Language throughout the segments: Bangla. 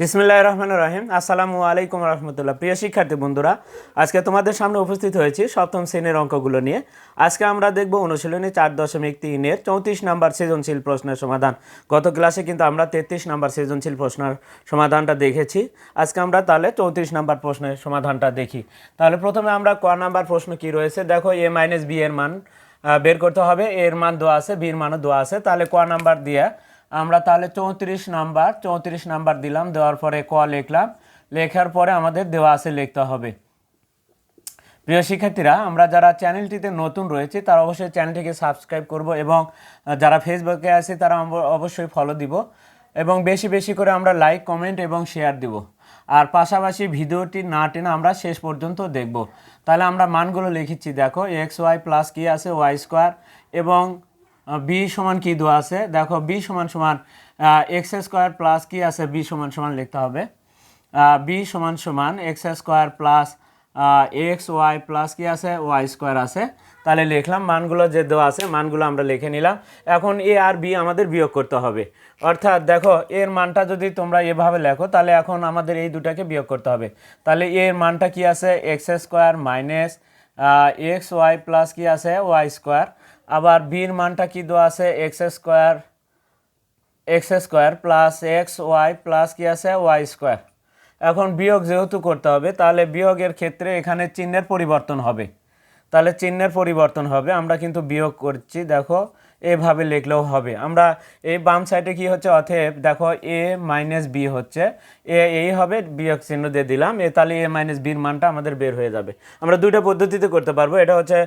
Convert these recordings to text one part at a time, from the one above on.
বিসমিল্লাহ রহমান রহিম। আসসালামু আলাইকুম রহমতুল্লাহ। প্রিয় শিক্ষার্থী বন্ধুরা, আজকে তোমাদের সামনে উপস্থিত হয়েছি সপ্তম শ্রেণির অঙ্কগুলো নিয়ে। আজকে আমরা দেখব অনুশীলনী চার দশমিক তিনের চৌত্রিশ নাম্বার সৃজনশীল প্রশ্নের সমাধান। গত ক্লাসে কিন্তু আমরা তেত্রিশ নাম্বার সৃজনশীল প্রশ্নের সমাধানটা দেখেছি। আজকে আমরা তাহলে চৌত্রিশ নাম্বার প্রশ্নের সমাধানটা দেখি। তাহলে প্রথমে আমরা ক নাম্বার প্রশ্ন কি রয়েছে? দেখো, এ মাইনাস বি এর মান বের করতে হবে। এর মান দোয়া আছে, বির মানও দোয়া আছে। তাহলে ক নাম্বার দিয়ে আমরা তাহলে চৌত্রিশ নাম্বার চৌত্রিশ নাম্বার দিলাম, দেওয়ার পরে ক লিখলাম, লেখার পরে আমাদের দেওয়া আছে লিখতে হবে। প্রিয় শিক্ষার্থীরা, আমরা যারা চ্যানেলটিতে নতুন রয়েছে, তারা অবশ্যই চ্যানেলটিকে সাবস্ক্রাইব করব এবং যারা ফেসবুকে আছে, তারা অব- অবশ্যই ফলো দিব এবং বেশি বেশি করে আমরা লাইক কমেন্ট এবং শেয়ার দিব। আর পাশাপাশি ভিডিওটি না টেনে আমরা শেষ পর্যন্ত দেখব। তাহলে আমরা মানগুলো লিখেছি, দেখো এক্স ওয়াই প্লাস কি আছে ওয়াই স্কোয়ার এবং বি সমান কি দেওয়া আছে? দেখো, বি সমান সমান এক্স স্কোয়ার প্লাস কি আছে? বি সমান সমান লিখতে হবে। বি সমান সমান X square plus X Y plus কি আছে? ওয়াই স্কোয়ার আছে। তাহলে লিখলাম, মানগুলো যে দেওয়া আছে, মানগুলো আমরা লিখে নিলাম। এখন এ আর বি আমাদের বিয়োগ করতে হবে। অর্থাৎ দেখো, এর মানটা যদি তোমরা এভাবে লেখো, তাহলে এখন আমাদের এই দুটাকে বিয়োগ করতে হবে। তাহলে এর মানটা কি আছে? X square minus X Y plus কি আছে? Y square. আবার বির মানটা কি দেওয়া আছে? X square X square plus X Y plus কি আছে? ওয়াই স্কোয়ার এখন বিয়োগ যেহেতু করতে হবে, তাহলে বিয়োগের ক্ষেত্রে এখানে চিহ্নের পরিবর্তন হবে। তাহলে চিহ্নের পরিবর্তন হবে, আমরা কিন্তু বিয়োগ করছি, দেখো। এভাবে লিখলেও হবে। আমরা এই বাম সাইডে কি হচ্ছে, অতএব দেখো এ মাইনাস বি হচ্ছে, এ এই হবে, বিয়োগ চিহ্ন দিয়ে দিলাম, এ তাহলে এ মাইনাস বির মানটা আমাদের বের হয়ে যাবে। আমরা দুইটা পদ্ধতিতে করতে পারব, এটা হচ্ছে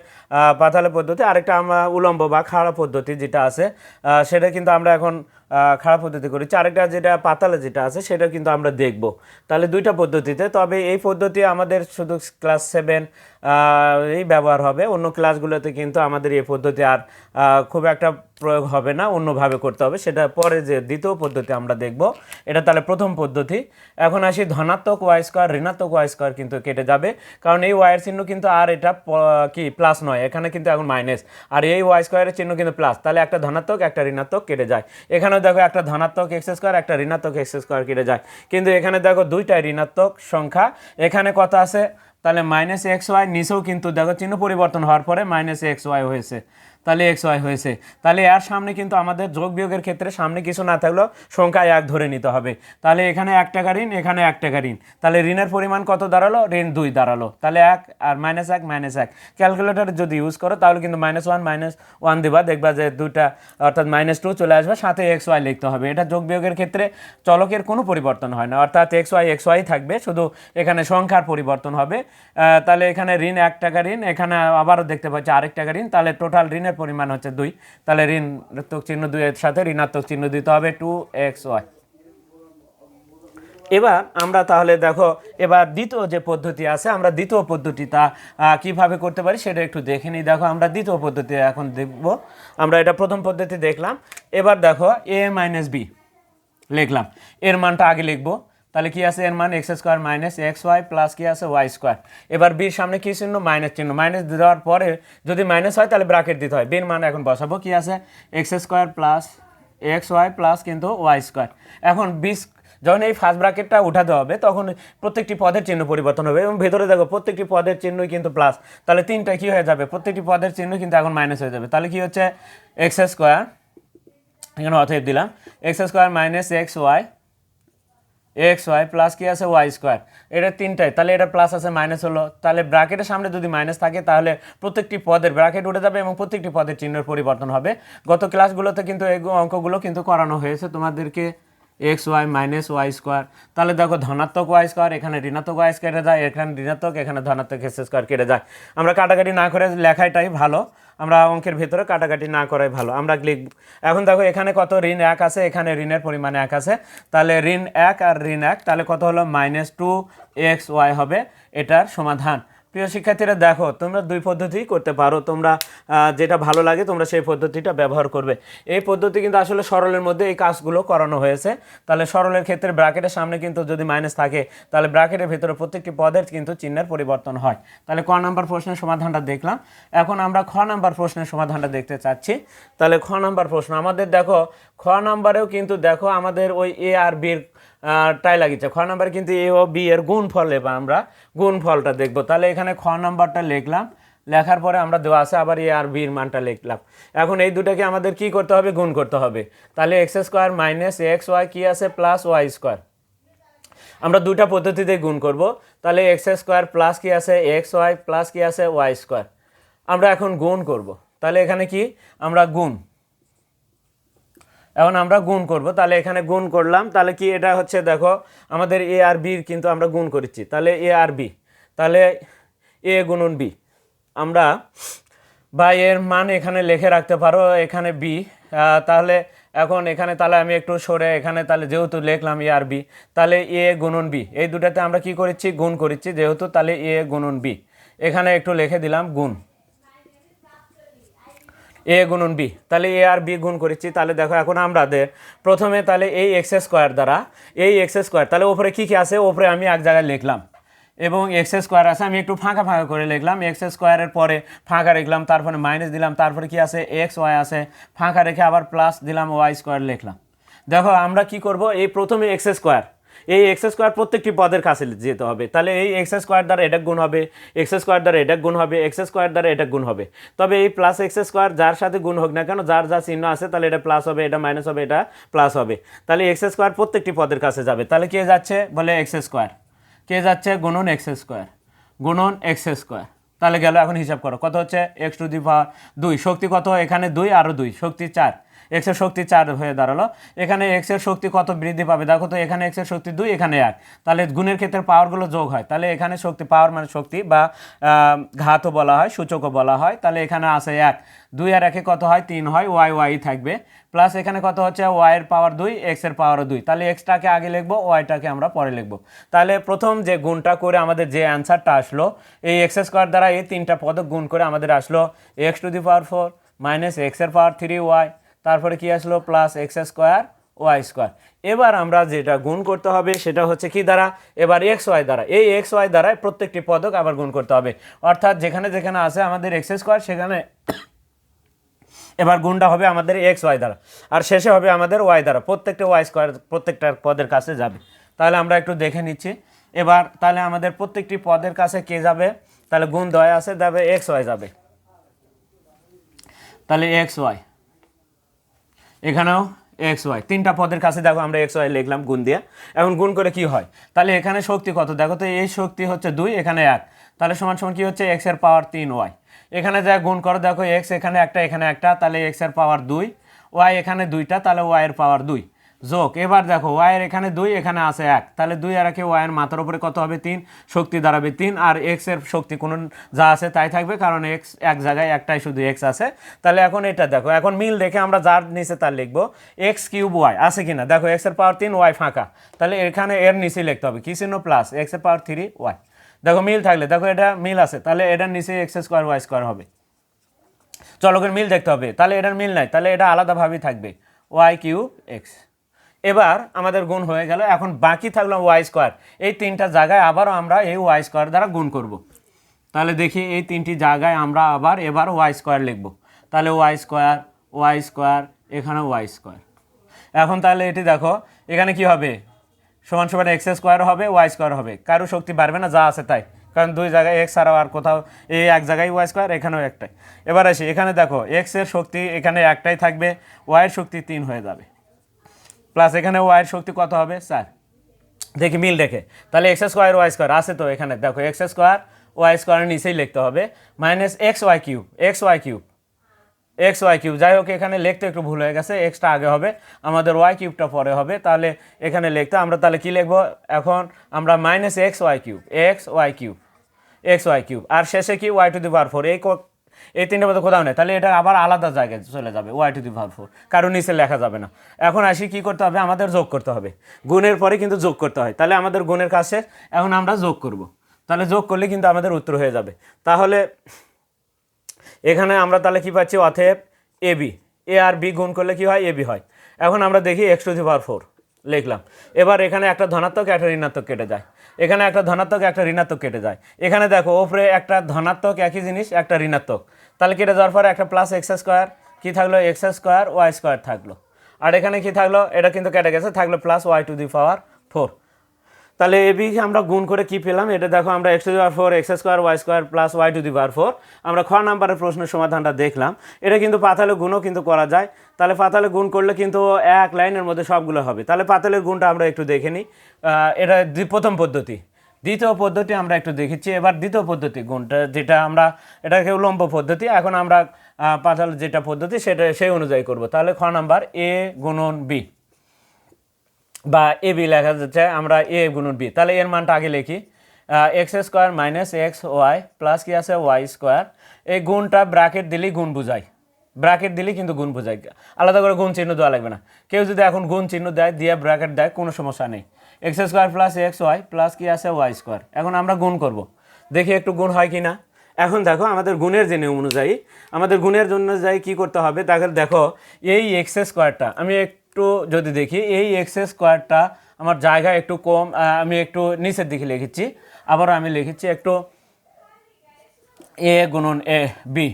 পাতালে পদ্ধতি, আরেকটা আমরা উলম্ব বা খাড়া পদ্ধতি যেটা আছে সেটা কিন্তু আমরা এখন খারাপ পদ্ধতি করেছি। আরেকটা যেটা পাতালে যেটা আছে, সেটা কিন্তু আমরা দেখব। তাহলে দুইটা পদ্ধতিতে, তবে এই পদ্ধতি আমাদের শুধু ক্লাস সেভেন এই ব্যবহার হবে। অন্য ক্লাসগুলোতে কিন্তু আমাদের এই পদ্ধতি আর খুব একটা প্রয়োগ হবে না, অন্যভাবে করতে হবে। সেটা পরে যে দ্বিতীয় পদ্ধতি আমরা দেখব। এটা তাহলে প্রথম পদ্ধতি। এখন আসি, ধনাত্মক ওয়াই স্কোয়ার, ঋণাত্মক ওয়াই স্কোয়ার কিন্তু কেটে যাবে। কারণ এই ওয়াইয়ের চিহ্ন কিন্তু আর এটা কি প্লাস নয়। এখানে কিন্তু এখন মাইনাস আর এই ওয়াই স্কোয়ারের চিহ্ন কিন্তু প্লাস তাহলে একটা ধনাত্মক, একটা ঋণাত্মক কেটে যায়। এখানেও দেখো একটা ধনাত্মক এক্স স্কোয়ার একটা ঋণাত্মক এক্স স্কোয়ার কেটে যায়। কিন্তু এখানে দেখো দুইটাই ঋণাত্মক সংখ্যা। এখানে কত আছে? তাহলে মাইনাস এক্স ওয়াই নিচেও কিন্তু দেখো চিহ্ন পরিবর্তন হওয়ার পরে মাইনাস এক্স ওয়াই হয়েছে। তাহলে এক্স ওয়াই হয়েছে। তাহলে এর সামনে কিন্তু আমাদের যোগ বিয়োগের ক্ষেত্রে সামনে কিছু না থাকলেও সংখ্যা এক ধরে নিতে হবে। তাহলে এখানে এক টাকা ঋণ, এখানে এক টাকা ঋণ। তাহলে ঋণের পরিমাণ কত দাঁড়াল? ঋণ দুই দাঁড়াল। তাহলে এক আর মাইনাস এক মাইনাস এক। ক্যালকুলেটার যদি ইউজ করো, তাহলে কিন্তু মাইনাস ওয়ান মাইনাস ওয়ান দিবা। দেখবা যে দুইটা, অর্থাৎ মাইনাস টু চলে আসবে। সাথে এক্স ওয়াই লিখতে হবে। এটা যোগ বিয়োগের ক্ষেত্রে চলকের কোনো পরিবর্তন হয় না। অর্থাৎ এক্স ওয়াই এক্স ওয়াই থাকবে। শুধু এখানে সংখ্যার পরিবর্তন হবে। তাহলে এখানে ঋণ এক টাকা ঋণ, এখানে আবারও দেখতে পাচ্ছি আরেক টাকা ঋণ। তাহলে টোটাল ঋণের পরিমাণ হচ্ছে দুই। তাহলে ঋণ ঋণাত্মক চিহ্ন দুইয়ের সাথে ঋণাত্মক চিহ্ন দিতে হবে টু এক্স ওয়াই। এবার আমরা তাহলে দেখো এবার দ্বিতীয় যে পদ্ধতি আছে আমরা দ্বিতীয় পদ্ধতিটা আহ, কীভাবে করতে পারি সেটা একটু দেখে নিই। দেখো আমরা দ্বিতীয় পদ্ধতি এখন দেখব। আমরা এটা প্রথম পদ্ধতি দেখলাম। এবার দেখো এ মাইনাস বি লিখলাম। এর মানটা আগে লিখব। তাহলে কি আছে এর মান? X square minus X Y plus কি আছে? ওয়াই স্কোয়ার এবার বির সামনে কি চিহ্ন? মাইনাস চিহ্ন। মাইনাস দেওয়ার পরে যদি মাইনাস হয়, তাহলে ব্রাকেট দিতে হয়। বির মান এখন বসাবো কি আছে? X square plus X Y plus কিন্তু ওয়াই স্কোয়ার এখন বিশ যখন এই ফার্স্ট ব্র্যাকেটটা উঠাতে হবে, তখন প্রত্যেকটি পদের চিহ্ন পরিবর্তন হবে। এবং ভেতরে দেখো, প্রত্যেকটি পদের চিহ্নই কিন্তু প্লাস তাহলে তিনটা কি হয়ে যাবে? প্রত্যেকটি পদের চিহ্ন কিন্তু এখন মাইনাস হয়ে যাবে। তাহলে কি হচ্ছে? এক্স স্কোয়ার এখানে অতএব দিলাম। X square minus X Y X Y plus কি আছে? ওয়াই স্কোয়ার এটা তিনটাই। তাহলে এটা প্লাস আছে মাইনাস হলো। তাহলে ব্র্যাকেটের সামনে যদি মাইনাস থাকে, তাহলে প্রত্যেকটি পদের ব্রাকেট উঠে যাবে এবং প্রত্যেকটি পদের চিহ্নের পরিবর্তন হবে। গত ক্লাসগুলোতে কিন্তু এই অঙ্কগুলো কিন্তু করানো হয়েছে। তোমাদেরকে X Y minus Y square তাহলে দেখো ধনাত্মক ওয়াই স্কোয়ার এখানে ঋণাত্মক ওয়াই কেটে যায়, এখানে ঋণাত্মক, এখানে ধনাত্মক এক্স স্কোয়ার কেটে যায়। আমরা কাটাকাটি না করে লেখাটাই ভালো, আমরা অঙ্কের ভেতরে কাটাকাটি না করাই ভালো। আমরা লিখ এখন দেখো এখানে কত ঋণ এক আছে, এখানে ঋণের পরিমাণ এক আছে। তাহলে ঋণ এক আর ঋণ এক, তাহলে কত হলো? মাইনাস টু এক্স ওয়াই হবে, এটার সমাধান। প্রিয় শিক্ষার্থীরা, দেখো, তোমরা দুই পদ্ধতি করতে পারো। তোমরা যেটা ভালো লাগে, তোমরা সেই পদ্ধতিটা ব্যবহার করবে। এই পদ্ধতি কিন্তু আসলে সরলের মধ্যে এই কাজগুলো করানো হয়েছে। তাহলে সরলের ক্ষেত্রে ব্র্যাকেটের সামনে কিন্তু যদি মাইনাস থাকে, তাহলে ব্র্যাকেটের ভিতরে প্রত্যেকটি পদের কিন্তু চিহ্নের পরিবর্তন হয়। তাহলে ক নাম্বার প্রশ্নের সমাধানটা দেখলাম। এখন আমরা খ নাম্বার প্রশ্নের সমাধানটা দেখতে চাচ্ছি। তাহলে খ নাম্বার প্রশ্ন, আমাদের দেখো, খ নাম্বারেও কিন্তু দেখো, আমাদের ওই এ আর বির টাই লাগিয়েছে খ নাম্বার কিন্তু এ ও বি এর গুণ ফল এবার আমরা গুণ ফলটা দেখব। তাহলে এখানে খ নাম্বারটা লিখলাম। লেখার পরে আমরা দেওয়া আছে, আবার এ আর বির মানটা লিখলাম। এখন এই দুটাকে আমাদের কি করতে হবে? গুণ করতে হবে। তাহলে X square minus X Y কী আছে? Plus Y square. আমরা দুটা পদ্ধতিতে গুণ করব। তাহলে এক্স স্কোয়ার প্লাস কি আছে? এক্স ওয়াই প্লাস কি আছে? Y square. আমরা এখন গুণ করব। তাহলে এখানে কি? আমরা গুণ। এখন আমরা গুণ করব, তাহলে এখানে গুণ করলাম, তাহলে কি এটা হচ্ছে দেখো, আমাদের এ আর বির কিন্তু আমরা গুণ করেছি, তাহলে এ আর বি তাহলে এ গুণন বি আমরা বা এর মান এখানে লিখে রাখতে পারো, এখানে বি তাহলে এখন এখানে তাহলে আমি একটু সরে, এখানে তাহলে যেহেতু লিখলাম এ আর বি তাহলে এ গুণন বি এই দুটাতে আমরা কি করেছি, গুণ করেছি, যেহেতু তাহলে এ গুণন বি এখানে একটু লিখে দিলাম, গুণ। এ গুণন বি তাহলে এ আর বি গুণ করেছি, তাহলে দেখো এখন আমরা দে- প্রথমে তাহলে এই এক্স স্কোয়ার দ্বারা, এই এক্স স্কোয়ার তাহলে ওপরে কী কী আছে? ওপরে আমি এক জায়গায় লিখলাম। এবং এক্স স্কোয়ার আছে, আমি একটু ফাঁকা ফাঁকা করে লিখলাম। এক্স স্কোয়ারের পরে ফাঁকা রাখলাম, তারপরে মাইনাস দিলাম, তারপরে কি আছে? এক্স ওয়াই আছে। ফাঁকা রেখে আবার প্লাস দিলাম ওয়াই স্কোয়ার লিখলাম। দেখো আমরা কি করব? এই প্রথমে এক্স স্কোয়ার এই এক্স স্কোয়ার প্রত্যেকটি পদের কাছে যেতে হবে। তাহলে এই এক্স স্কোয়ার দ্বারা এটা গুণ হবে এক্স স্কোয়ার দ্বারা এটা গুণ হবে এক্স স্কোয়ার দ্বারা এটা গুণ হবে। তবে এই প্লাস এক্স স্কোয়ার যার সাথে গুণ হোক না কেন, যার যা চিহ্ন আছে, তাহলে এটা প্লাস হবে, এটা মাইনাস হবে, এটা প্লাস হবে। তাহলে এক্স স্কোয়ার প্রত্যেকটি পদের কাছে যাবে। তাহলে কে যাচ্ছে? বলে এক্স স্কোয়ার। কে যাচ্ছে? গুণন এক্স স্কোয়ার। গুণন এক্স স্কোয়ার। তাহলে গেল, এখন হিসাব করো। কত হচ্ছে? এক্স টু দি পাওয়ার দুই। শক্তি কত? এখানে দুই আরও দুই। শক্তি চার। এক্সের শক্তি চার হয়ে দাঁড়াল। এখানে এক্সের শক্তি কত বৃদ্ধি পাবে? দেখো তো, এখানে এক্সের শক্তি দুই, এখানে এক। তাহলে গুণের ক্ষেত্রে পাওয়ারগুলো যোগ হয়। তাহলে এখানে শক্তি পাওয়ার মানে শক্তি বা ঘাতও বলা হয়, সূচকও বলা হয়। তাহলে এখানে আছে এক। দুই আর একে কত হয়? তিন হয় ওয়াই ওয়াই থাকবে। প্লাস এখানে কত হচ্ছে? ওয়াইয়ের পাওয়ার দুই এক্সের পাওয়ারও দুই। তাহলে এক্সটাকে আগে লিখব ওয়াইটাকে আমরা পরে লিখব। তাহলে প্রথম যে গুণটা করে আমাদের যে অ্যান্সারটা আসলো, এই এক্স স্কোয়ার দ্বারা এই তিনটা পদক গুণ করে আমাদের আসলো X to the power four minus এক্সের পাওয়ার থ্রি ওয়াই তারপরে কি আসলো? Plus X square Y square এবার আমরা যেটা গুণ করতে হবে সেটা হচ্ছে কি দ্বারা? এবার এক্স ওয়াই দ্বারা। এই এক্স ওয়াই দ্বারা প্রত্যেকটি পদক আবার গুণ করতে হবে। অর্থাৎ যেখানে যেখানে আছে আমাদের এক্স স্কোয়ার সেখানে এবার গুণটা হবে আমাদের এক্স ওয়াই দ্বারা। আর শেষে হবে আমাদের ওয়াই দ্বারা। প্রত্যেকটা ওয়াই স্কোয়ার প্রত্যেকটা পদের কাছে যাবে। তাহলে আমরা একটু দেখে নিচ্ছি। এবার তাহলে আমাদের প্রত্যেকটি পদের কাছে কে যাবে? তাহলে গুণ দয় আছে যাবে এক্স ওয়াই যাবে। তাহলে এক্স ওয়াই এখানেও এক্স ওয়াই তিনটা পদের কাছে দেখো আমরা এক্স ওয়াই লিখলাম, গুণ দিয়ে। এখন গুণ করে কি হয়? তাহলে এখানে শক্তি কত? দেখো তো এই শক্তি হচ্ছে দুই, এখানে এক। তাহলে সমান সমান কী হচ্ছে? এক্সের পাওয়ার তিন ওয়াই এখানে যা গুণ করো, দেখো এক্স এখানে একটা এখানে একটা, তাহলে এক্সের পাওয়ার দুই ওয়াই এখানে দুইটা, তাহলে ওয়াই এর পাওয়ার দুই। যোগ, এবার দেখো ওয়াইয়ের এখানে দুই, এখানে আছে এক। তাহলে দুই আর একে ওয়াইয়ের মাথার উপরে কত হবে? তিন। শক্তি দাঁড়াবে তিন, আর এক্সের শক্তি কোনো যা আছে তাই থাকবে, কারণ এক্স এক জায়গায় একটাই শুধু এক্স আছে। তাহলে এখন এটা দেখো, এখন মিল দেখে আমরা যার নিচে তার লিখব। এক্স কিউব ওয়াই আছে কি না দেখো এক্সের পাওয়ার তিন ওয়াই ফাঁকা। তাহলে এখানে এর নিচে লিখতে হবে, কি চিহ্ন? প্লাস এক্সের পাওয়ার থ্রি ওয়াই দেখো, মিল থাকলে, দেখো, এটা মিল আছে। তাহলে এটার নিচে এক্স স্কোয়ার ওয়াই স্কোয়ার হবে। চলকের মিল দেখতে হবে। তাহলে এটার মিল নাই, তাহলে এটা আলাদাভাবেই থাকবে ওয়াই কিউব এক্স এবার আমাদের গুণ হয়ে গেল, এখন বাকি থাকল ওয়াই স্কোয়ার এই তিনটা জায়গায় আবারও আমরা এই ওয়াই স্কোয়ার দ্বারা গুণ করব। তাহলে দেখি এই তিনটি জায়গায় আমরা আবার এবার ওয়াই স্কোয়ার লিখব। তাহলে ওয়াই স্কোয়ার ওয়াই স্কোয়ার এখানে ওয়াই স্কোয়ার এখন তাহলে এটি দেখো, এখানে কি হবে? সমান সমান এক্স স্কোয়ার হবে ওয়াই স্কোয়ার হবে। কারও শক্তি বাড়বে না, যা আছে তাই। কারণ দুই জায়গায় এক্স ছাড়াও আর কোথাও এই এক জায়গায় ওয়াই স্কোয়ার এখানেও একটাই। এবার আসি, এখানে দেখো এক্সের শক্তি এখানে একটাই থাকবে ওয়াইয়ের শক্তি তিন হয়ে যাবে। প্লাস এখানে ওয়াইয়ের শক্তি কত হবে? স্যার দেখি, মিল দেখে। তাহলে এক্স স্কোয়ার ওয়াই স্কোয়ার আছে তো এখানে। দেখো এক্স স্কোয়ার ওয়াই স্কোয়ারের নিচেই লিখতে হবে। Minus X Y cube X Y cube X Y cube যাই হোক, এখানে লিখতে একটু ভুল হয়ে গেছে। এক্সটা আগে হবে। আমাদের ওয়াই কিউবটা পরে হবে। তাহলে এখানে লিখতে আমরা তাহলে কি লিখব? এখন আমরা minus X Y cube X Y cube X Y cube আর শেষে কি? Y to the power four এই এই তিনটে মধ্যে কোথাও নেই। তাহলে এটা আবার আলাদা জায়গায় চলে যাবে Y to the power four কারণ নিচে লেখা যাবে না। এখন আসি কি করতে হবে? আমাদের যোগ করতে হবে। গুণের পরে কিন্তু যোগ করতে হয়। তাহলে আমাদের গুণের কাছে এখন আমরা যোগ করব। তাহলে যোগ করলে কিন্তু আমাদের উত্তর হয়ে যাবে। তাহলে এখানে আমরা তাহলে কি পাচ্ছি? অথেব এ, বি। এ আর বি গুণ করলে কি হয়? এ, বি হয়। এখন আমরা দেখি X to the power four লিখলাম। এবার এখানে একটা ধনাত্মক, একটা ঋণাত্মক কেটে যায়। এখানে একটা ধনাত্মক, একটা ঋণাত্মক কেটে যায়। এখানে দেখো, ওপরে একটা ধনাত্মক, একই জিনিস, একটা ঋণাত্মক। তাহলে কেটে যাওয়ার পরে একটা প্লাস এক্স স্কোয়ার কী থাকল? এক্স স্কোয়ার ওয়াই স্কোয়ার থাকল। আর এখানে কি থাকল? এটা কিন্তু কেটে গেছে, থাকল plus Y to the power four তাহলে এ বি আমরা গুণ করে কি পেলাম? এটা দেখো, আমরা X to the power four X square Y square plus Y to the power four আমরা খ নাম্বারের প্রশ্নের সমাধানটা দেখলাম। এটা কিন্তু পাতালে গুণও কিন্তু করা যায়। তাহলে পাতালে গুণ করলে কিন্তু এক লাইনের মধ্যে সবগুলো হবে। তাহলে পাতালের গুণটা আমরা একটু দেখে নিই। এটা প্রথম পদ্ধতি। দ্বিতীয় পদ্ধতি আমরা একটু দেখেছি। এবার দ্বিতীয় পদ্ধতি গুণটা যেটা আমরা এটাকে উলম্ব পদ্ধতি। এখন আমরা পাতাল যেটা পদ্ধতি, সেটা, সেই অনুযায়ী করব। তাহলে খ নাম্বার, এ গুণন বি। বা এ বি লেখা যাচ্ছে, আমরা এ গুণন বি। তাহলে এর মানটা আগে লিখি। X square minus x y plus কি আছে? Y square. এই গুণটা ব্র্যাকেট দিলেই গুণ বুঝায়। ব্র্যাকেট দিলেই কিন্তু গুণ বোঝায়। আলাদা করে গুণ চিহ্ন দেওয়া লাগবে না। কেউ যদি এখন গুণ চিহ্ন দেয়, দিয়ে ব্র্যাকেট দেয়, কোনো সমস্যা নেই। X square plus x y plus কি আছে ওয়াই স্কোয়ার? এখন আমরা গুণ করব। দেখি একটু গুণ হয় কি না এখন দেখো, আমাদের গুণের যে অনুযায়ী, আমাদের গুণের জন্য যাই কি করতে হবে, তাহলে দেখো, এই এক্স স্কোয়ারটা, আমি একটু যদি দেখি, এই এক্স স্কোয়ারটা আমার জায়গা একটু কম আমি একটু নিচের দিকে লিখেছি। আবারও আমি লিখেছি একটু এ গুণন এ, বি।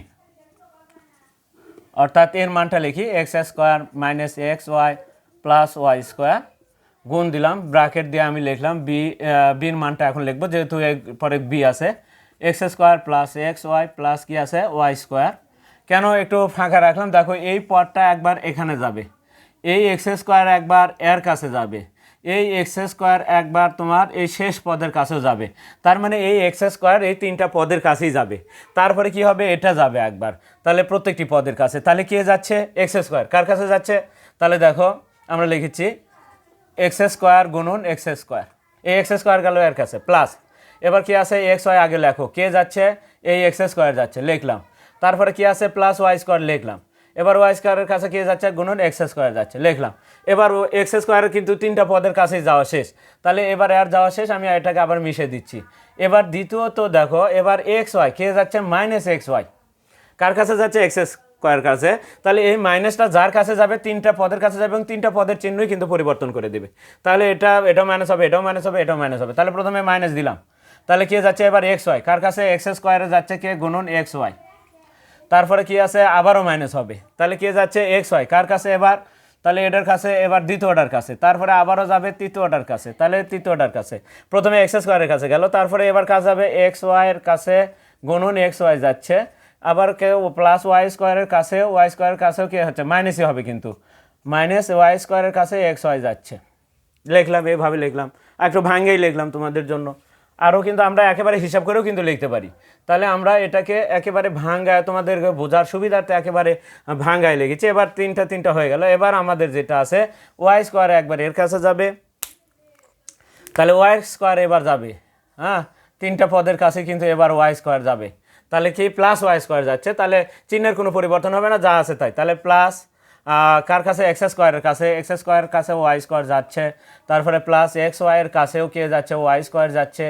অর্থাৎ এর মানটা লিখি, x square minus x y plus y square. গুণ দিলাম ব্র্যাকেট দিয়ে আমি লিখলাম বি বির মানটা এখন লিখব, যেহেতু এর পরে বি আছে। X square plus x y plus কি আছে? ওয়াই স্কোয়ার কেন একটু ফাঁকা রাখলাম? দেখো, এই পদটা একবার এখানে যাবে। এই এক্স স্কোয়ার একবার এর কাছে যাবে। এই এক্স স্কোয়ার একবার তোমার এই শেষ পদের কাছেও যাবে। তার মানে এই এক্স স্কোয়ার এই তিনটা পদের কাছেই যাবে। তারপরে কি হবে? এটা যাবে একবার। তাহলে প্রত্যেকটি পদের কাছে। তাহলে কে যাচ্ছে? এক্স স্কোয়ার কার কাছে যাচ্ছে? তাহলে দেখো, আমরা লিখেছি এক্স স্কোয়ার গুণন এক্স স্কোয়ার। এই এক্স স্কোয়ার গেল এর কাছে, প্লাস। এবার কি আছে? এক্স ওয়াই আগে লেখো। কে যাচ্ছে? এই এক্স স্কোয়ার যাচ্ছে, লিখলাম। তারপরে কি আছে? প্লাস ওয়াই স্কোয়ার লিখলাম। এবার ওয়াই স্কোয়ারের কাছে কে যাচ্ছে? গুণন এক্স স্কোয়ার যাচ্ছে, লিখলাম। এবার এক্স স্কোয়ারের কিন্তু তিনটা পদের কাছেই যাওয়া শেষ। তাহলে এবার আর যাওয়া শেষ, আমি এটাকে আবার মিশে দিচ্ছি। এবার দ্বিতীয়ত দেখো, এবার এক্স ওয়াই, কে যাচ্ছে? Minus x Y. কার কাছে যাচ্ছে? এক্স স্কোয়ার কাছে, তাহলে এই মাইনাসটা যার কাছে যাবে, তিনটা পদের কাছে যাবে এবং তিনটা পদের চিহ্নই কিন্তু পরিবর্তন করে দেবে। তাহলে এটা, এটাও মাইনাস হবে, এটাও মাইনাস হবে, এটাও মাইনাস হবে। তাহলে প্রথমে মাইনাস দিলাম। তাহলে কে যাচ্ছে এবার এক্স ওয়াই কার কাছে? এক্স স্কোয়ারে যাচ্ছে কে? গুণন এক্স ওয়াই তারপরে কি আছে? আবারও মাইনাস হবে। তাহলে কে যাচ্ছে? এক্স ওয়াই কার কাছে এবার? তাহলে এটার কাছে, এবার দ্বিতীয় অর্ডার কাছে। তারপরে আবারও যাবে তৃতীয় অর্ডার কাছে। তাহলে তৃতীয় অর্ডার কাছে। প্রথমে এক্স স্কোয়ারের কাছে গেল। তারপরে এবার কাজ যাবে? এক্স ওয়াইয়ের কাছে গুণন এক্স ওয়াই যাচ্ছে। আবার কেউ প্লাস ওয়াই স্কোয়ারের কাছে ওয়াই স্কোয়ারের কাছেও কি হচ্ছে? মাইনাসই হবে কিন্তু। মাইনাস ওয়াই স্কোয়ারের কাছে এক্স ওয়াই যাচ্ছে। লিখলাম এইভাবে লিখলাম। একটু ভাঙ্গেই লিখলাম তোমাদের জন্য। আরও কিন্তু আমরা একেবারে হিসাব করেও কিন্তু লিখতে পারি। তাহলে আমরা এটাকে একেবারে ভাঙ্গায় তোমাদের বোঝার সুবিধার্থে একেবারে ভাঙ্গায় লিখেছি। এবার তিনটা তিনটা হয়ে গেল। এবার আমাদের যেটা আছে ওয়াই স্কোয়ার একবার এর কাছে যাবে। তাহলে ওয়াই স্কোয়ার এবার যাবে। হ্যাঁ? তিনটা পদের কাছে কিন্তু এবার ওয়াই স্কোয়ার যাবে। তাহলে কি প্লাস ওয়াই স্কোয়ার যাচ্ছে? তাহলে চিহ্নের কোনো পরিবর্তন হবে না, যা আছে তাই। তাহলে প্লাস কার কাছে? এক্স স্কোয়ারের কাছে। এক্স স্কোয়ারের কাছে ওয়াই স্কোয়ার যাচ্ছে। তারপরে প্লাস এক্স ওয়াইয়ের কাছেও কে যাচ্ছে? ওয়াই স্কোয়ার যাচ্ছে।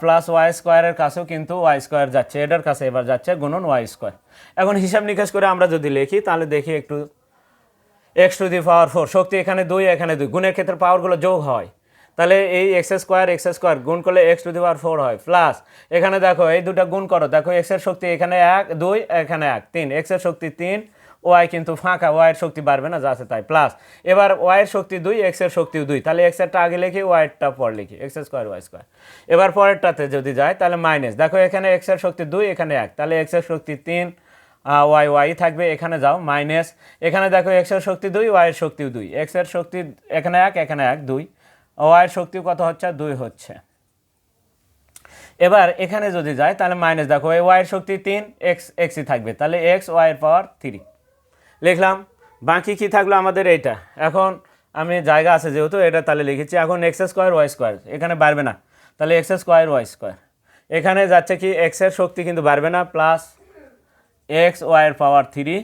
প্লাস ওয়াই স্কোয়ারের কাছেও কিন্তু ওয়াই স্কোয়ার যাচ্ছে। এটার কাছে এবার যাচ্ছে গুণন ওয়াই স্কোয়ার এখন হিসাব নিকাশ করে আমরা যদি লিখি, তাহলে দেখি একটু x to the power four শক্তি এখানে দুই এখানে দুই। গুণের ক্ষেত্রে পাওয়ারগুলো যোগ হয়। তাহলে এই এক্স স্কোয়ার এক্স স্কোয়ার গুণ করলে x to the power four হয়। প্লাস এখানে দেখো, এই দুটো গুণ করো। দেখো এক্সের শক্তি এখানে এক, দুই, এখানে এক, তিন। এক্সের শক্তি তিন ওয়াই কিন্তু ফাঁকা ওয়াইয়ের শক্তি বাড়বে না, যা আছে তাই। প্লাস এবার ওয়াইয়ের শক্তি দুই এক্সের শক্তি দুই। তাহলে এক্সেরটা আগে লিখি ওয়াইয়েরটা পর লিখি। X square y square. এবার পরেরটাতে যদি যায় তাহলে মাইনাস দেখো, এখানে এক্সের শক্তি দুই, এখানে এক। তাহলে এক্সের শক্তি তিন ওয়াই ওয়াই থাকবে। এখানে যাও মাইনাস এখানে দেখো এক্সের শক্তি দুই ওয়াইয়ের শক্তিও দুই। এক্সের শক্তি, এখানে এক এখানে এক, দুই। ওয়াইয়ের শক্তি কত হচ্ছে? দুই হচ্ছে। এবার এখানে যদি যায় তাহলে মাইনাস দেখো, এই ওয়াইয়ের শক্তি তিন এক্স এক্সই থাকবে। তাহলে এক্স ওয়াইয়ের পাওয়ার থ্রি লিখলাম, বাকি কি থাকল আমাদের এইটা? এখন আমি জায়গা আছে যেহেতু, এটা তাহলে লিখেছি, এখন এক্স স্কোয়ার ওয়াই স্কোয়ার এখানে বাড়বে না। তাহলে এক্স স্কোয়ার ওয়াই স্কোয়ার এখানে যাচ্ছে কি এক্সের শক্তি কিন্তু বাড়বে না প্লাস এক্স ওয়াইয়ের পাওয়ার থ্রি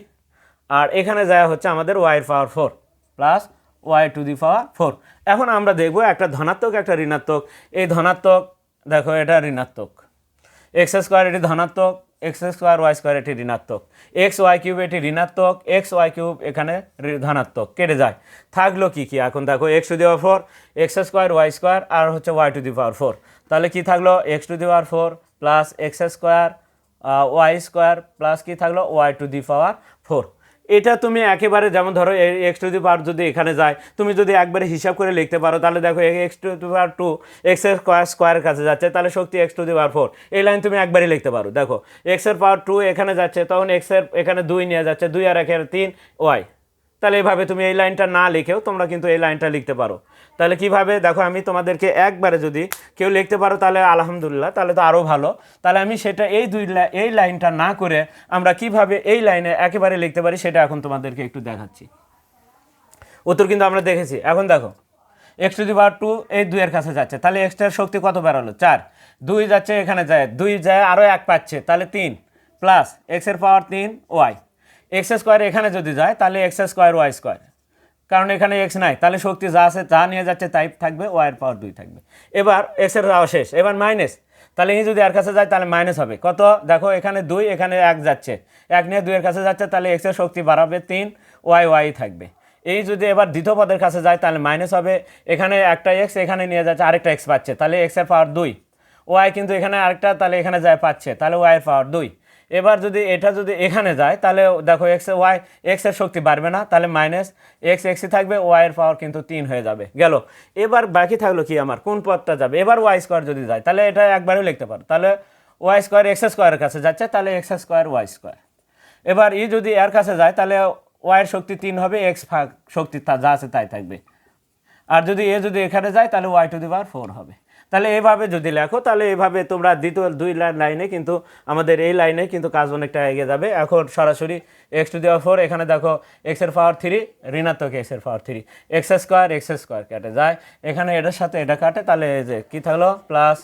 আর এখানে যায় হচ্ছে আমাদের ওয়াইয়ের power four plus y to the power four এখন আমরা দেখব একটা ধনাত্মক, একটা ঋণাত্মক। এই ধনাত্মক, দেখো এটা ঋণাত্মক। এক্স স্কোয়ার এটি ধনাত্মক এক্স স্কোয়ার ওয়াই স্কোয়ার এটি ঋণাত্মক। এক্স ওয়াই কিউব এটি ঋণাত্মক এক্স ওয়াই কিউব এখানে ধনাত্মক। কেটে যায়। থাকল কি কি? এখন দেখো x to the power four x square y square আর হচ্ছে y to the power four তাহলে কি থাকল? X to the power four plus x square y square plus কি থাকল? Y to the power four এটা তুমি একেবারে যেমন ধরো এক্স টু দি পাওয়ার যদি এখানে যায়, তুমি যদি একবারে হিসাব করে লিখতে পারো, তাহলে দেখো x to the power two এক্সের স্কোয়ার স্কোয়ারের কাছে যাচ্ছে, তাহলে শক্তি x to the power four এই লাইন তুমি একবারই লিখতে পারো, দেখো। এক্সের পাওয়ার টু এখানে যাচ্ছে, তখন এক্সের এখানে দুই নিয়ে যাচ্ছে, দুই আর একের তিন ওয়াই তাহলে এইভাবে তুমি এই লাইনটা না লিখেও তোমরা কিন্তু এই লাইনটা লিখতে পারো। তাহলে কীভাবে? দেখো, আমি তোমাদেরকে একবারে যদি কেউ লিখতে পারো, তাহলে আলহামদুলিল্লাহ, তাহলে তো আরও ভালো। তাহলে আমি সেটা এই দুই এই লাইনটা না করে আমরা কীভাবে এই লাইনে একেবারে লিখতে পারি, সেটা এখন তোমাদেরকে একটু দেখাচ্ছি। উত্তর কিন্তু আমরা দেখেছি। এখন দেখো x to the power two এই দুইয়ের কাছে যাচ্ছে। তাহলে এক্সটার শক্তি কত বেরোলো চার। দুই যাচ্ছে, এখানে যায়। দুই যায় আরও এক পাচ্ছে। তাহলে তিন। প্লাস এক্সের পাওয়ার তিন ওয়াই এক্স স্কোয়ার এখানে যদি যায়, তাহলে এক্স স্কোয়ার ওয়াই স্কোয়ার। কারণ এখানে এক্স নাই। তাহলে শক্তি যা আছে, যা নিয়ে যাচ্ছে, তাই থাকবে ওয়াইয়ের পাওয়ার দুই থাকবে। এবার এক্সের যাওয়া শেষ। এবার মাইনাস তাহলে এই যদি এর কাছে যায়, তাহলে মাইনাস হবে। কত? দেখো, এখানে দুই, এখানে এক যাচ্ছে। এক নিয়ে দুইয়ের কাছে যাচ্ছে, তাহলে এক্সের শক্তি বাড়াবে তিন ওয়াই ওয়াই থাকবে। এই যদি এবার দ্বিতীয় পদের কাছে যায়, তাহলে মাইনাস হবে। এখানে একটা এক্স এখানে নিয়ে যাচ্ছে, আরেকটা এক্স পাচ্ছে। তাহলে এক্সের পাওয়ার দুই। ওয়াই কিন্তু এখানে আরেকটা, তাহলে এখানে যায়, পাচ্ছে। তাহলে ওয়াইয়ের পাওয়ার দুই। এবার যদি এটা যদি এখানে যায়, তাহলে দেখো এক্স ওয়াই এক্সের শক্তি বাড়বে না, তাহলে মাইনাস এক্স এক্সই থাকবে ওয়াই এর পাওয়ার কিন্তু তিন হয়ে যাবে, গেল। এবার বাকি থাকল কি আমার? কোন পথটা যাবে? এবার ওয়াই স্কোয়ার যদি যায়, তাহলে এটা একবারও লিখতে পারো। তাহলে ওয়াই স্কোয়ার এক্স স্কোয়ারের কাছে যাচ্ছে, তাহলে এক্স স্কোয়ার ওয়াই স্কোয়ার এবার ই যদি এর কাছে যায়, তাহলে ওয়াইয়ের শক্তি তিন হবে এক্স শক্তি যা আছে তাই থাকবে। আর যদি এ যদি এখানে যায়, তাহলে y to the power four হবে। তাহলে এভাবে যদি লেখো, তাহলে এভাবে তোমরা দ্বিতীয় দুই লাইনে কিন্তু আমাদের এই লাইনে কিন্তু কাজ অনেকটা এগিয়ে যাবে। এখন সরাসরি x to the power four এখানে দেখো এক্সের পাওয়ার থ্রি ঋণাত্মক এক্সের power three x square x square কেটে যায়। এখানে এটার সাথে এটা কাটে, তাহলে এই যে কী থাকল? Plus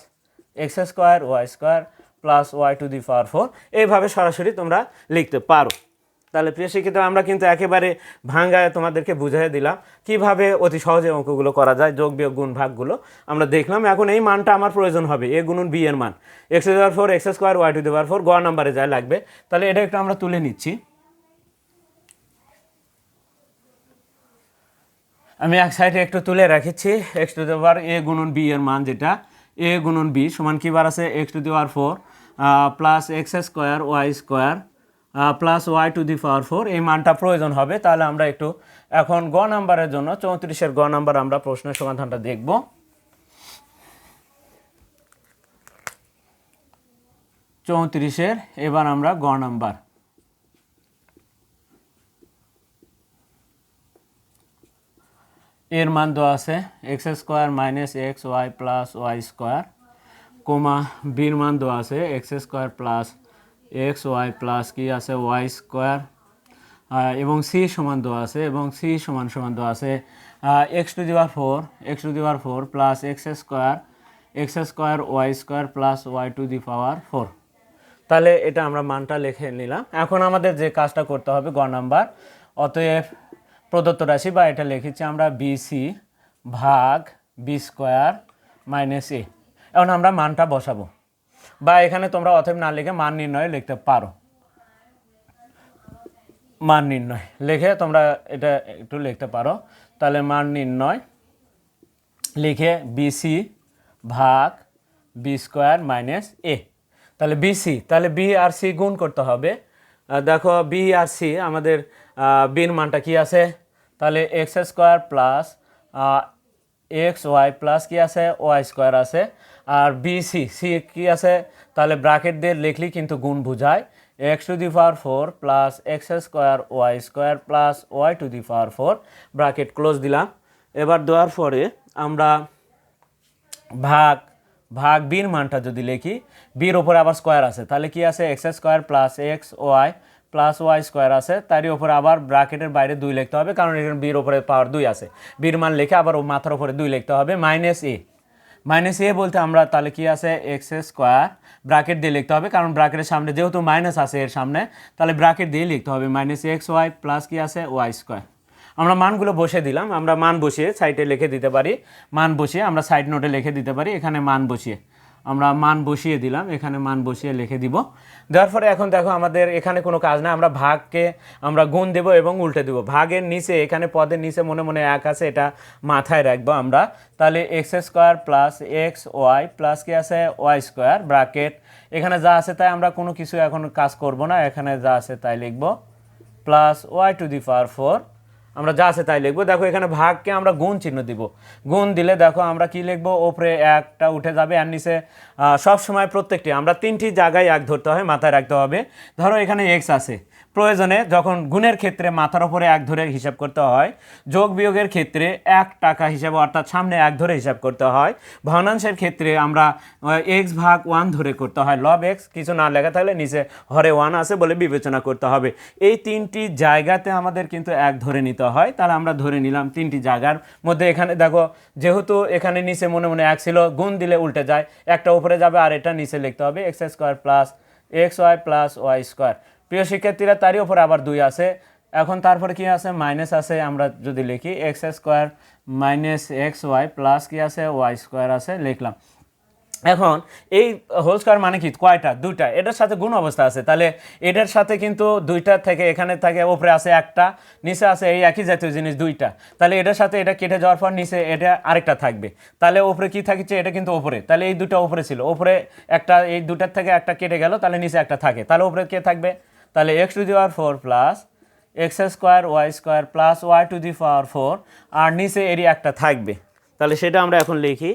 x square y square plus y to the power four এইভাবে সরাসরি তোমরা লিখতে পারো। তাহলে প্রিয় শিক্ষিত, আমরা কিন্তু একেবারে ভাঙ্গায় তোমাদেরকে বুঝিয়ে দিলাম কীভাবে অতি সহজে অঙ্কগুলো করা যায়, যোগ বিয়োগ গুণ ভাগগুলো আমরা দেখলাম। এখন এই মানটা আমার প্রয়োজন হবে, এ গুণন বি এর মান। X the power four x square y to the power four গ নাম্বারে যায় লাগবে। তাহলে এটা একটু আমরা তুলে নিচ্ছি। আমি এক সাইডে একটু তুলে রেখেছি এক্স টু দেওয়ার এ গুণন বি এর মান যেটা এ গুণন বি সমান কী বার আছে? X to the power four plus x square y square plus y to the power four এই মানটা প্রয়োজন হবে। তাহলে আমরা একটু এখন গ নাম্বারের জন্য, চৌত্রিশের গ নাম্বার আমরা প্রশ্নের সমাধানটা দেখব। চৌত্রিশের, এবার আমরা গ নাম্বার। এর মান দেওয়া আছে x square minus x y plus y square comma বির মান দেওয়া আছে x square plus x, y plus কি আছে? Y square. এবং সি সমান দেওয়া আছে, এবং সি সমান সমান দেওয়া আছে। X to the power four, x to the power four plus x square x square, y square plus y to the power four. তাহলে এটা আমরা মানটা লিখে নিলাম। এখন আমাদের যে কাজটা করতে হবে, গ নাম্বার, অতএব প্রদত্ত রাশি বা এটা লিখেছি আমরা বিসি ভাগ বি স্কোয়ার মাইনাস এ। এখন আমরা মানটা বসাবো। বা এখানে তোমরা অতএব না লিখে মান নির্ণয় লিখতে পারো। মান নির্ণয়। লিখে তোমরা এটা একটু লিখতে পারো। তাহলে মান নির্ণয় লিখে বিসি ভাগ বি স্কোয়ার মাইনাস এ তাহলে বিসি তাহলে বি আর সি গুণ করতে হবে। দেখো বি আর সি আমাদের বির মানটা কি আছে? তাহলে x square plus x y plus কি আছে? ওয়াই স্কোয়ার আছে। আর বি সি কি আছে? তাহলে ব্রাকেট দিয়ে লিখলেই কিন্তু গুণ বোঝায়। X to the power four plus x square y square plus y to the power four bracket close দিলাম। এবার দেওয়ার পরে আমরা ভাগ ভাগ বির মানটা যদি লিখি বির ওপরে আবার স্কোয়ার আছে। তাহলে কি আছে? X square plus x y plus y square আছে। তারই ওপরে আবার ব্র্যাকেটের বাইরে দুই লিখতে হবে, কারণ এখানে বির ওপরে পাওয়ার দুই আছে। বির মান লিখে আবার ও মাথার ওপরে দুই লিখতে হবে মাইনাস এ মাইনাস এ বলতে আমরা তাহলে কি আছে? এক্স স্কোয়ার ব্র্যাকেট দিয়ে লিখতে হবে, কারণ ব্র্যাকেটের সামনে যেহেতু মাইনাস আছে এর সামনে, তাহলে ব্র্যাকেট দিয়ে লিখতে হবে মাইনাস এক্স ওয়াই প্লাস কি আছে? ওয়াই স্কোয়ার আমরা মানগুলো বসিয়ে দিলাম, আমরা মান বসিয়ে সাইডে লিখে দিতে পারি, মান বসিয়ে আমরা সাইড নোটে লিখে দিতে পারি, এখানে মান বসিয়ে। আমরা মান বসিয়ে দিলাম, এখানে মান বসিয়ে লিখে দিব। দেওয়ার পরে এখন দেখো আমাদের এখানে কোনো কাজ না, আমরা ভাগকে আমরা গুণ দেব এবং উল্টে দেব। ভাগের নিচে, এখানে পদের নিচে মনে মনে এক আছে, এটা মাথায় রাখব আমরা। তাহলে x square plus x y plus কি আছে? ওয়াই স্কোয়ার ব্রাকেট এখানে যা আছে তাই আমরা কোনো কিছু এখন কাজ করব না, এখানে যা আছে তাই লিখব। Plus y to the power four. আমরা যা আছে তাই লিখব। দেখো, এখানে ভাগকে আমরা গুণ চিহ্ন দিব। গুণ দিলে দেখো, আমরা কি লিখব? ওপরে একটা উঠে যাবে আর নিচে সবসময় প্রত্যেকটি। আমরা তিনটি জায়গায় এক ধরতে হয়, মাথায় রাখতে হবে। ধরো, এখানে এক্স আছে। প্রয়োজনে যখন গুণের ক্ষেত্রে মাথার ওপরে এক ধরে হিসাব করতে হয়, যোগ বিয়োগের ক্ষেত্রে এক টাকা হিসাবে, অর্থাৎ সামনে এক ধরে হিসাব করতে হয়। ভগ্নাংশের ক্ষেত্রে আমরা এক্স ভাগ ওয়ান ধরে করতে হয়। লব এক্স কিছু না লেখা থাকলে নিচে হরে ওয়ান আছে বলে বিবেচনা করতে হবে। এই তিনটি জায়গাতে আমাদের কিন্তু এক ধরে নিতে হয়। তাহলে আমরা ধরে নিলাম তিনটি জায়গার মধ্যে এখানে দেখো, যেহেতু এখানে নিচে মনে মনে এক ছিল, গুণ দিলে উল্টে যায়। একটা উপরে যাবে আর এটা নিচে লিখতে হবে x square plus x y plus y square প্রিয় শিক্ষার্থীরা, তারই উপরে আবার দুই আছে। এখন তারপরে কি আছে? মাইনাস আছে, আমরা যদি লিখি, x square minus x y plus কি আছে? ওয়াই স্কোয়ার আছে, লিখলাম। এখন এই হোল স্কোয়ার মানে কি? কয়টা? দুইটা। এটার সাথে গুণ অবস্থা আছে। তাহলে এটার সাথে কিন্তু দুইটা থেকে এখানে থাকে ওপরে আছে একটা, নিচে আছে এই একই জাতীয় জিনিস দুইটা। তাহলে এটার সাথে এটা কেটে যাওয়ার পর নিচে এটা আরেকটা থাকবে। তাহলে ওপরে কি থাকছে? এটা কিন্তু ওপরে তাহলে এই দুটো ওপরে ছিল। ওপরে একটা, এই দুটার থেকে একটা কেটে গেল, তাহলে নিচে একটা থাকে। তাহলে ওপরে কে থাকবে? তাহলে x to the power four plus x square y square plus y to the power four আর নিচে এরই একটা থাকবে। তাহলে সেটা আমরা এখন লিখি।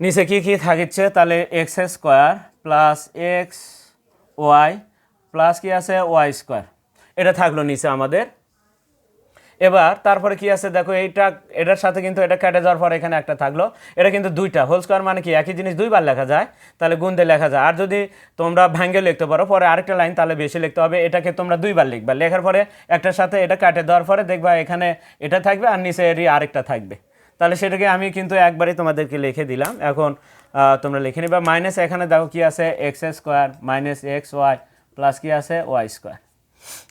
নিচে কী কী থাকছে তাহলে x square plus x y plus কী আছে? ওয়াই স্কোয়ার এটা থাকল নিচে আমাদের। এবার তারপরে কি আছে? দেখো এইটা, এটার সাথে কিন্তু এটা কেটে যাওয়ার পর এখানে একটা থাকল। এটা কিন্তু দুইটা হোল স্কোয়ার মানে কি? একই জিনিস দুইবার লেখা যায়, তাহলে গুণ দিয়ে লেখা যায়। আর যদি তোমরা ভেঙ্গে লিখতে পারো, পরে আরেকটা লাইন তাহলে বেশি লিখতে হবে। এটাকে তোমরা দুইবার লিখবা। লেখার পরে একটার সাথে এটা কাটে দেওয়ার পরে দেখবা এখানে এটা থাকবে আর নিচে এরই আরেকটা থাকবে। তাহলে সেটাকে আমি কিন্তু একবারই তোমাদেরকে লিখে দিলাম। এখন তোমরা লিখে নিবা। মাইনাস এখানে দেখো কি আছে? X square minus x y plus কি আছে? ওয়াই স্কোয়ার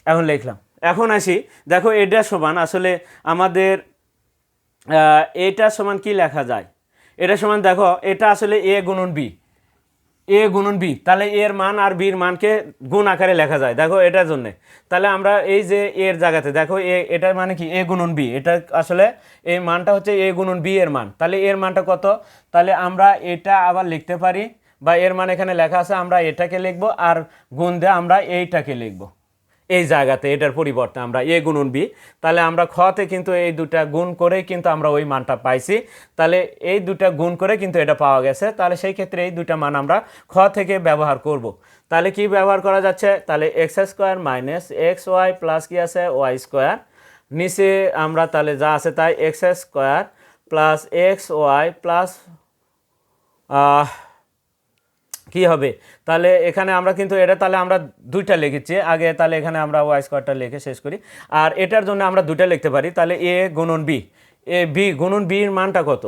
এখন লিখলাম। এখন আসি। দেখো, এটা সমান, আসলে আমাদের এটা সমান কি লেখা যায়? এটা সমান দেখো, এটা আসলে এ গুণন বি এ গুণন বি তাহলে এর মান আর বির মানকে গুণ আকারে লেখা যায়, দেখো, এটার জন্যে। তাহলে আমরা এই যে এর জায়গাতে, দেখো এ এটা মানে কি? এ গুণন বি এটা আসলে এই মানটা হচ্ছে এ গুণন বি এর মান। তাহলে এর মানটা কত? তাহলে আমরা এটা আবার লিখতে পারি, বা এর মান এখানে লেখা আছে, আমরা এটাকে লিখব, আর গুণ দিয়ে আমরা এইটাকে লিখব। এই জায়গাতে এটার পরিবর্তে আমরা এ গুণন বি। তাহলে আমরা খতে কিন্তু এই দুটা গুণ করে কিন্তু আমরা ওই মানটা পাইছি। তাহলে এই দুটা গুণ করে কিন্তু এটা পাওয়া গেছে। তাহলে সেই ক্ষেত্রে এই দুটা মান আমরা খ থেকে ব্যবহার করব। তাহলে কি ব্যবহার করা যাচ্ছে? তাহলে x square minus x y plus কি আছে? Y square. নিচে আমরা তাহলে যা আছে তাই x square plus x y plus কি হবে? তাহলে এখানে আমরা কিন্তু এটা তাহলে আমরা দুইটা লিখেছি। আগে তাহলে এখানে আমরা ওয়াই স্কোয়ারটা লিখে শেষ করি। আর এটার জন্য আমরা দুইটা লিখতে পারি। তাহলে এ গুণন বি এ বি গুণন বির মানটা কত?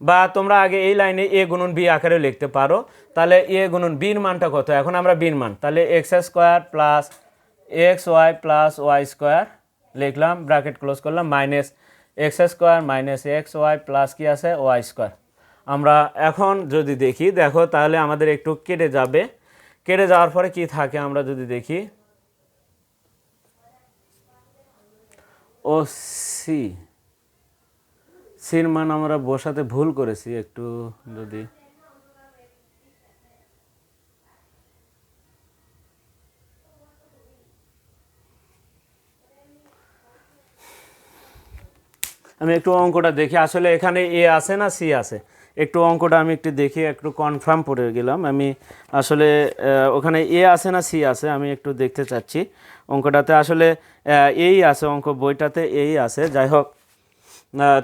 বা তোমরা আগে এই লাইনে এ গুণন বি আকারে লিখতে পারো। তাহলে এ গুণন বির মানটা কত? এখন আমরা বির মান। তাহলে x square plus x y plus y square লিখলাম ব্র্যাকেট ক্লোজ করলাম minus x square minus x y plus কি আছে? ওয়াই স্কোয়ার আমরা এখন যদি দেখি, দেখো তাহলে আমাদের একটু কেটে যাবে। কেটে যাওয়ার পরে কি থাকে আমরা যদি দেখি? ও সি সির মান আমরা বসাতে ভুল করেছি একটু যদি। আমি একটু অঙ্কটা দেখি, আসলে এখানে এ আছে না সি আছে? একটু অঙ্কটা আমি একটু দেখি একটু কনফার্ম করে গেলাম। আমি আসলে ওখানে এ আছে না সি আছে, আমি একটু দেখতে চাচ্ছি অঙ্কটাতে। আসলে এই আছে অঙ্ক, বইটাতে এই আছে। যাই হোক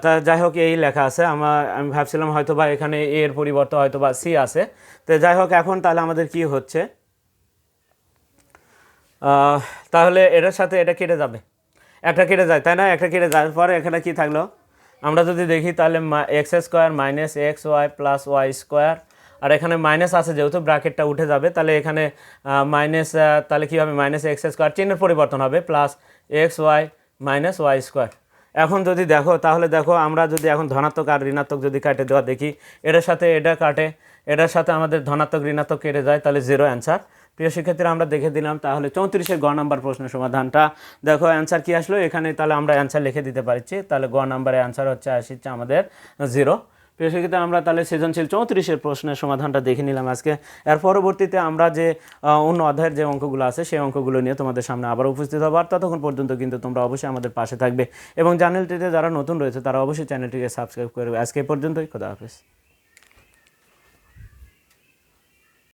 তা যাই হোক, এই লেখা আছে। আমার আমি ভাবছিলাম হয়তো বা এখানে এ এর পরিবর্তে হয়তো বা সি আছে। তো যাই হোক, এখন তাহলে আমাদের কি হচ্ছে? তাহলে এটার সাথে এটা কেটে যাবে। একটা কেটে যায়, তাই না? একটা কেটে যাওয়ার পরে এখানে কি থাকল? আমরা যদি দেখি তাহলে x square minus x y plus y square আর এখানে মাইনাস আছে যেহেতু ব্র্যাকেটটা উঠে যাবে, তাহলে এখানে মাইনাস তাহলে কী হবে? মাইনাস এক্স স্কোয়ার চিহ্নের পরিবর্তন হবে plus x y minus y square এখন যদি দেখো, তাহলে দেখো আমরা যদি এখন ধনাত্মক আর ঋণাত্মক যদি কাটে দেওয়া দেখি, এটার সাথে এটা কাটে, এটার সাথে আমাদের ধনাত্মক ঋণাত্মক কেটে যায়, তাহলে জিরো অ্যান্সার প্রিয় শিক্ষার্থীরা, আমরা দেখে দিলাম তাহলে চৌত্রিশের গ নাম্বার প্রশ্নের সমাধানটা। দেখো অ্যান্সার কি আসলো? এখানে তাহলে আমরা অ্যান্সার লিখে দিতে পারছি। তাহলে গ নাম্বারের অ্যান্সার হচ্ছে আসছে আমাদের জিরো প্রিয় শিক্ষিতা আমরা তাহলে সৃজনশীল চৌত্রিশের প্রশ্নের সমাধানটা দেখে নিলাম আজকে। এর পরবর্তীতে আমরা যে অন্য অধ্যায়ের যে অঙ্কগুলো আছে, সেই অঙ্কগুলো নিয়ে তোমাদের সামনে আবার উপস্থিত হব। আর ততক্ষণ পর্যন্ত কিন্তু তোমরা অবশ্যই আমাদের পাশে থাকবে। এবং চ্যানেলটিতে যারা নতুন রয়েছে, তারা অবশ্যই চ্যানেলটিকে সাবস্ক্রাইব করবে। আজকে পর্যন্তই। খোদা হাফেজ।